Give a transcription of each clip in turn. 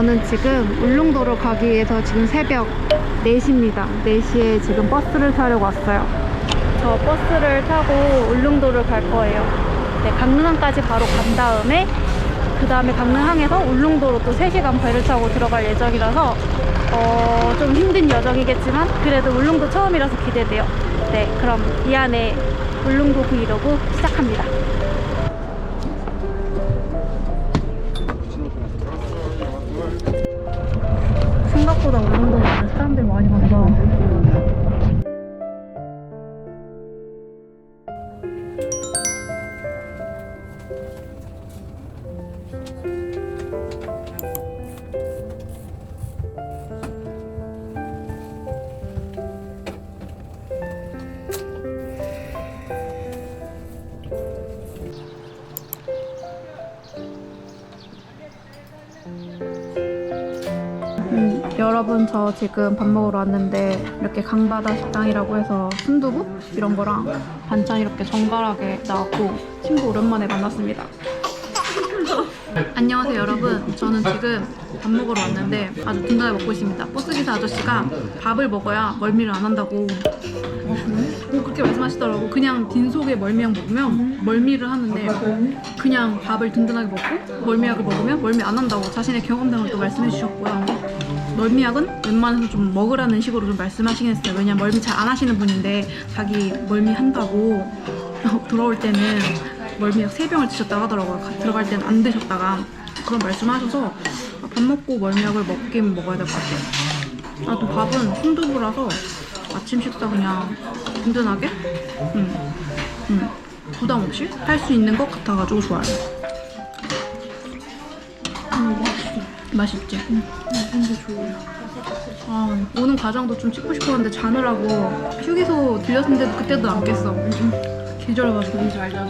지금 울릉도로 가기 위해서 지금 새벽 4시입니다. 4시에 지금 버스를 타려고 왔어요. 저 버스를 타고 울릉도를 갈 거예요. 네, 강릉항까지 바로 간 다음에 그 다음에 강릉항에서 울릉도로 또 3시간 배를 타고 들어갈 예정이라서 어, 좀 힘든 여정이겠지만 그래도 울릉도 처음이라서 기대돼요. 네, 그럼 이 안에 울릉도 브이로그 시작합니다. 생각보다 울릉도가 사람들 많이 간다. 여러분 저 지금 밥 먹으러 왔는데 이렇게 강바다 식당이라고 해서 순두부? 이런 거랑 반찬 이렇게 정갈하게 나왔고 친구 오랜만에 만났습니다. 안녕하세요 여러분. 저는 지금 밥 먹으러 왔는데 아주 든든하게 먹고 있습니다. 버스기사 아저씨가 밥을 먹어야 멀미를 안 한다고. 꼭 그렇게 말씀하시더라고. 그냥 빈 속에 멀미약 먹으면 멀미를 하는데 그냥 밥을 든든하게 먹고 멀미약을 먹으면 멀미 안 한다고 자신의 경험담을 또 말씀해 주셨고요 멀미약은 웬만해서 좀 먹으라는 식으로 좀 말씀하시긴 했어요 왜냐면 멀미 잘 안 하시는 분인데 자기 멀미 한다고 돌아올 때는 멀미약 3병을 드셨다고 하더라고요. 가- 들어갈 때는 안 드셨다가 그런 말씀하셔서 밥 먹고 멀미약을 먹긴 먹어야 될 것 같아요. 아, 또 밥은 순두부라서 아침 식사 그냥 든든하게 음, 음, 부담 없이 할 수 있는 것 같아가지고 좋아요. 맛있지? 응. 근데 좋아요. 아, 오는 과정도 좀 찍고 싶었는데 자느라고 휴게소 들렸는데도 그때도 안 깼어. 계절해가지고 뭔지 알죠?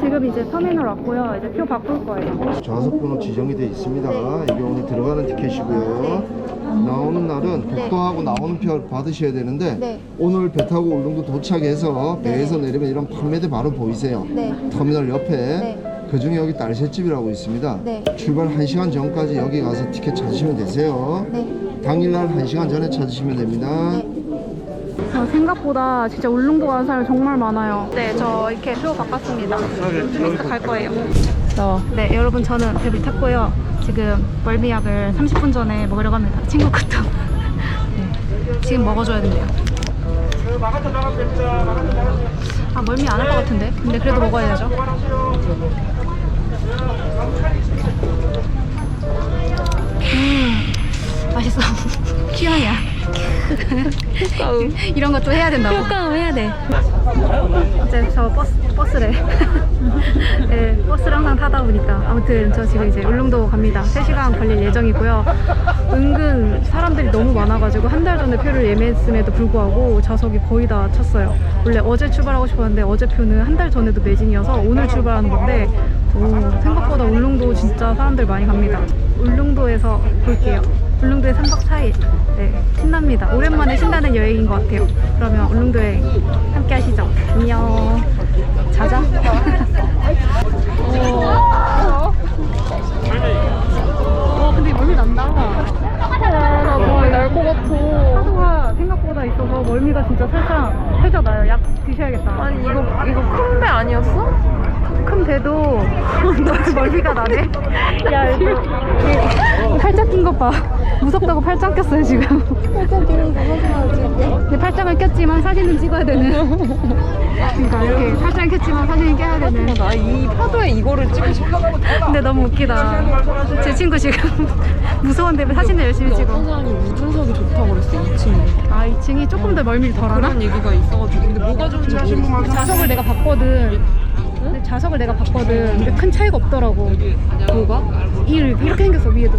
지금 이제 터미널 왔고요. 이제 표 바꿀 거예요. 좌석 번호 지정이 되어 있습니다. 이게 오늘 들어가는 티켓이고요. 날은 국도하고 나오는 표 받으셔야 되는데 네. 오늘 배 타고 울릉도 도착해서 네. 배에서 내리면 이런 판매대 바로 보이세요. 네. 터미널 옆에 네. 그 중에 여기 딸새집이라고 있습니다. 네. 출발 1시간 전까지 여기 가서 티켓 찾으시면 되세요. 네. 당일날 1시간 전에 찾으시면 됩니다. 어, 생각보다 진짜 울릉도 가는 사람이 정말 많아요. 네, 저 이렇게 표 바꿨습니다. 좀 이따 갈 거예요. 네, 여러분 저는 배를 탔고요. 지금 멀미약을 30분 전에 먹으려고 합니다. 친구 것도. 네, 지금 먹어줘야 된대요. 아, 멀미 안 할 것 같은데? 근데 그래도 먹어야죠. 음, 맛있어. 취향이야. 이런 것도 해야 된다고. 효과음 해야 돼. 이제 저 버스, 버스래. 네, 버스를 항상 타다 보니까. 아무튼 저 지금 이제 울릉도 갑니다. 3시간 걸릴 예정이고요. 은근 사람들이 너무 많아가지고 한 달 전에 표를 예매했음에도 불구하고 좌석이 거의 다 찼어요. 원래 어제 출발하고 싶었는데 어제 표는 한 달 전에도 매진이어서 오늘 출발하는 건데 오, 생각보다 울릉도 진짜 사람들 많이 갑니다. 울릉도에서 볼게요. 울릉도에 3박 4일. 네, 신납니다. 오랜만에 신나는 여행인 것 같아요. 그러면 울릉도 여행 함께 하시죠. 안녕. 자자. 와, 근데 멀미 난다. 나 멀미 날것 같아. 파도가 생각보다 있어서 멀미가 진짜 살짝, 나요. 약 드셔야겠다. 아니 이거 이거 큰 배 아니었어? 큰 배도 멀미가 나네. 야, 이거, 팔짱 낀 것 봐. 무섭다고 팔짱 꼈어요, 지금. 팔짱 끼는 거 사진 찍을게. 팔짱을 꼈지만 사진은 찍어야 되는. 그러니까 이렇게 팔짱 꼈지만 사진은 껴야 되는. 나 이 파도에 이거를 찍고 싶어. 근데 너무 웃기다. 제 친구 지금 무서운데 사진을 열심히 찍어. 사장이 우준석이 좋다고 그랬어 2층에. 아, 2층이 조금 더 멀미를 덜 하나? 그런 얘기가 있어가지고 근데 뭐가 좋은지 모르겠어. 좌석을 내가 봤거든. 근데 좌석을 내가 봤거든. 근데 큰 차이가 없더라고. 뭐가? 이 이렇게 생겼어 위에도.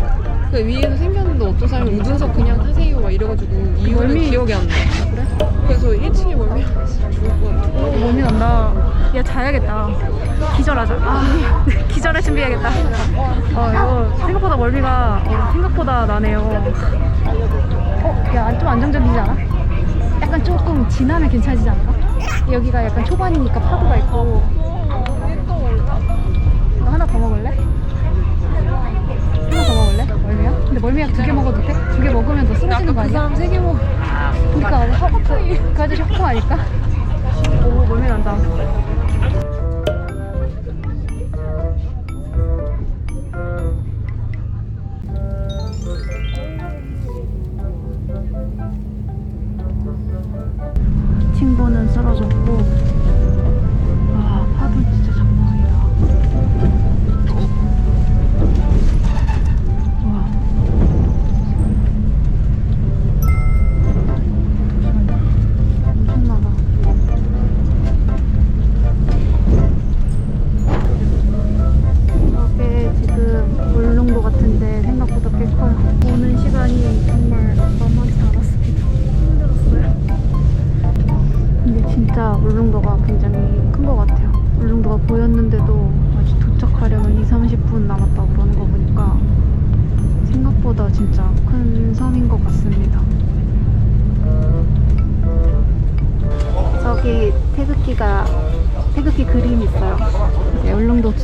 그 위에서 생겼는데 어떤 사람이 우준석 그냥 타세요 막 이래가지고 이유는 멀미- 기억이 안 나. 그래? 그래서 1층에 멀미 죽을 거야. 어, 멀미 난다. 야 자야겠다. 기절하자. 아 기절할 준비해야겠다. 어 이거 생각보다 멀미가 어, 생각보다 나네요. 어, 야 좀 안정적이지 않아? 약간 조금 지나면 괜찮아지지 않을까? 여기가 약간 초반이니까 파도가 있고. 하나 더 먹을래? 근데 멀미약 두개 먹어도 돼? 두 개 먹으면 너 쓰러지는 거그 아니야? 사람 세개 먹. 그러니까 허, 그 아저씨 협공 아닐까? 오 멀미 난다 친구는 쓰러졌고 와 파도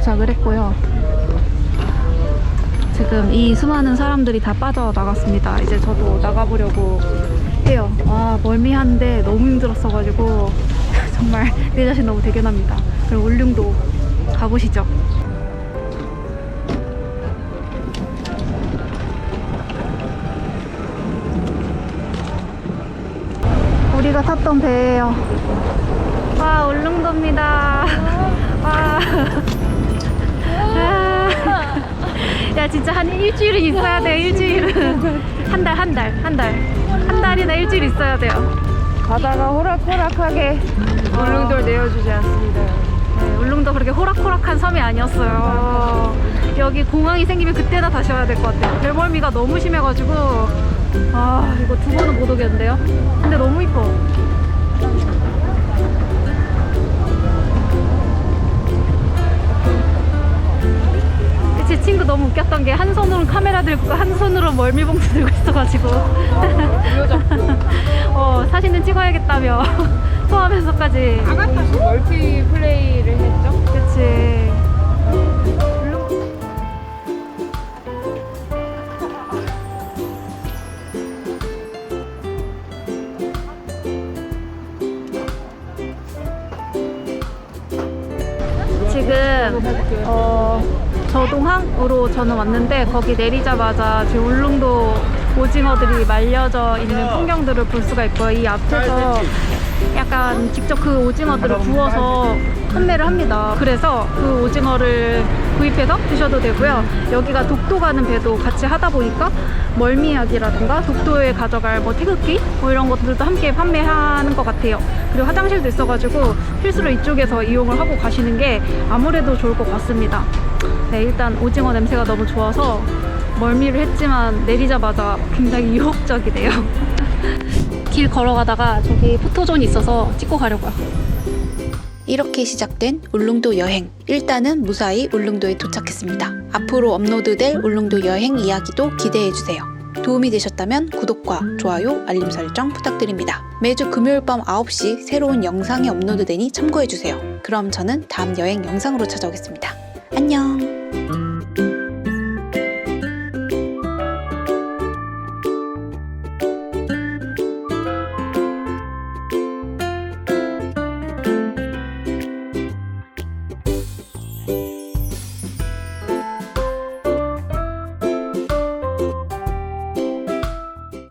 도 도착을 했고요. 지금 이 수많은 사람들이 다 빠져나갔습니다. 이제 저도 나가보려고 해요. 와 멀미한데 너무 힘들었어가지고 정말 내 자신 너무 대견합니다. 그럼 울릉도 가보시죠. 우리가 탔던 배예요. 와 울릉도입니다. 와. 아. 야 진짜 한 일주일은 있어야 돼 일주일은 한 달 한 달 한 달 한 달이나 일주일 있어야 돼요. 바다가 호락호락하게 울릉도를 내어주지 않습니다. 네, 울릉도 그렇게 호락호락한 섬이 아니었어요. 여기 공항이 생기면 그때나 다시 와야 될 것 같아요. 배멀미가 너무 심해가지고 아 이거 두 번은 못 오겠는데요. 근데 너무 이뻐. 친구 너무 웃겼던 게 한 손으로 카메라 들고 한 손으로 멀미봉투 들고 있어가지고 어, 사진은 찍어야겠다며 포함해서까지 아가타도 멀티 플레이를 했죠. 그치. 지금 어, 저동항으로 저는 왔는데 거기 내리자마자 지금 울릉도 오징어들이 말려져 있는 풍경들을 볼 수가 있고요. 이 앞에서 약간 직접 그 오징어들을 구워서 판매를 합니다. 그래서 그 오징어를 구입해서 드셔도 되고요. 여기가 독도 가는 배도 같이 하다 보니까 멀미약이라든가 독도에 가져갈 뭐 태극기 뭐 이런 것들도 함께 판매하는 것 같아요. 그리고 화장실도 있어가지고 필수로 이쪽에서 이용을 하고 가시는 게 아무래도 좋을 것 같습니다. 네, 일단 오징어 냄새가 너무 좋아서 멀미를 했지만 내리자마자 굉장히 유혹적이네요. 길 걸어가다가 저기 포토존이 있어서 찍고 가려고요. 이렇게 시작된 울릉도 여행. 일단은 무사히 울릉도에 도착했습니다. 앞으로 업로드될 울릉도 여행 이야기도 기대해주세요. 도움이 되셨다면 구독과 좋아요, 알림 설정 부탁드립니다. 매주 금요일 밤 9시 새로운 영상이 업로드되니 참고해주세요. 그럼 저는 다음 여행 영상으로 찾아오겠습니다. 안녕!